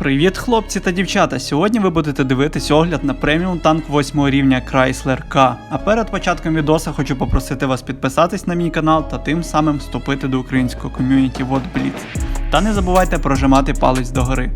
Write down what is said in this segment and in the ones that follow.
Привіт, хлопці та дівчата! Сьогодні ви будете дивитись огляд на преміум танк 8 рівня Chrysler K. А перед початком відоса хочу попросити вас підписатись на мій канал та тим самим вступити до українського ком'юніті Вот Blitz. Та не забувайте прожимати палець догори.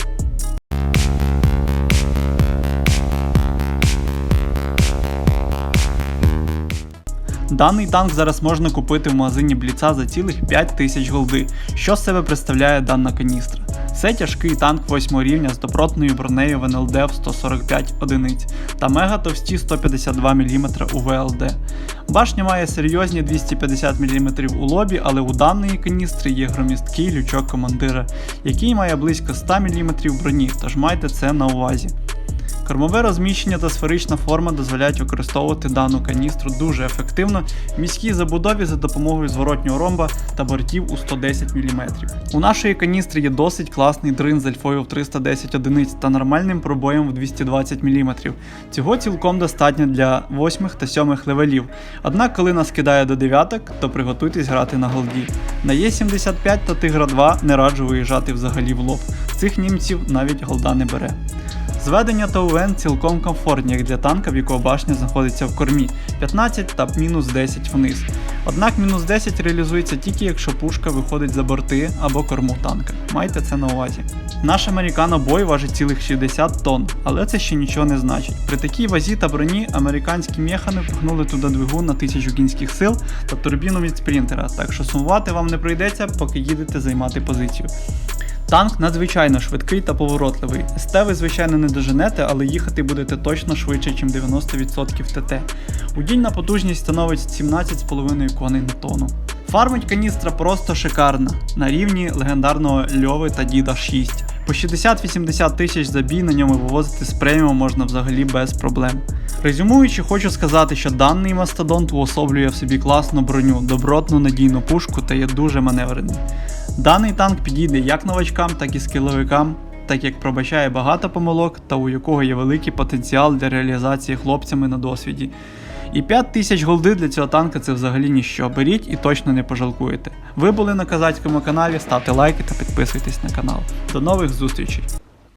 Даний танк зараз можна купити в магазині Бліца за цілих 5 тисяч голди. Що з себе представляє дана каністра? Це тяжкий танк 8 рівня з добротною бронею в в 145 одиниць та мега товсті 152 мм у ВЛД. Башня має серйозні 250 мм у лобі, але у даної каністри є громісткий лючок командира, який має близько 100 мм броні, тож майте це на увазі. Кормове розміщення та сферична форма дозволяють використовувати дану каністру дуже ефективно в міській забудові за допомогою зворотнього ромба та бортів у 110 мм. У нашої каністри є досить класний дрин з альфою в 310 одиниць та нормальним пробоєм в 220 мм. Цього цілком достатньо для 8 та 7 левелів. Однак, коли нас кидає до дев'яток, то приготуйтесь грати на голді. На Є75 та Тигра 2 не раджу виїжджати взагалі в лоб. Цих німців навіть голда не бере. Зведення та УВН цілком комфортні, як для танка, в якого башня знаходиться в кормі 15 та мінус 10 вниз. Однак мінус 10 реалізується тільки якщо пушка виходить за борти або корму танка. Майте це на увазі. Наш американо бой важить цілих 60 тонн, але це ще нічого не значить. При такій вазі та броні американські механи впихнули туди двигун на 1000 кінських сил та турбіну від спринтера, так що сумувати вам не прийдеться, поки їдете займати позицію. Танк надзвичайно швидкий та поворотливий. СТ ви, звичайно, не доженете, але їхати будете точно швидше, ніж 90% ТТ. Удільна потужність становить 17,5 коней на тонну. Фармить каністра просто шикарна, на рівні легендарного Льови та Діда 6. По 60-80 тисяч за бій на ньому вивозити з преміум можна взагалі без проблем. Резюмуючи, хочу сказати, що даний мастодонт уособлює в собі класну броню, добротну надійну пушку та є дуже маневрений. Даний танк підійде як новачкам, так і скіловикам, так як пробачає багато помилок та у якого є великий потенціал для реалізації хлопцями на досвіді. І 5 тисяч голди для цього танка це взагалі ніщо. Беріть і точно не пожалкуєте. Ви були на казацькому каналі, ставте лайки та підписуйтесь на канал. До нових зустрічей!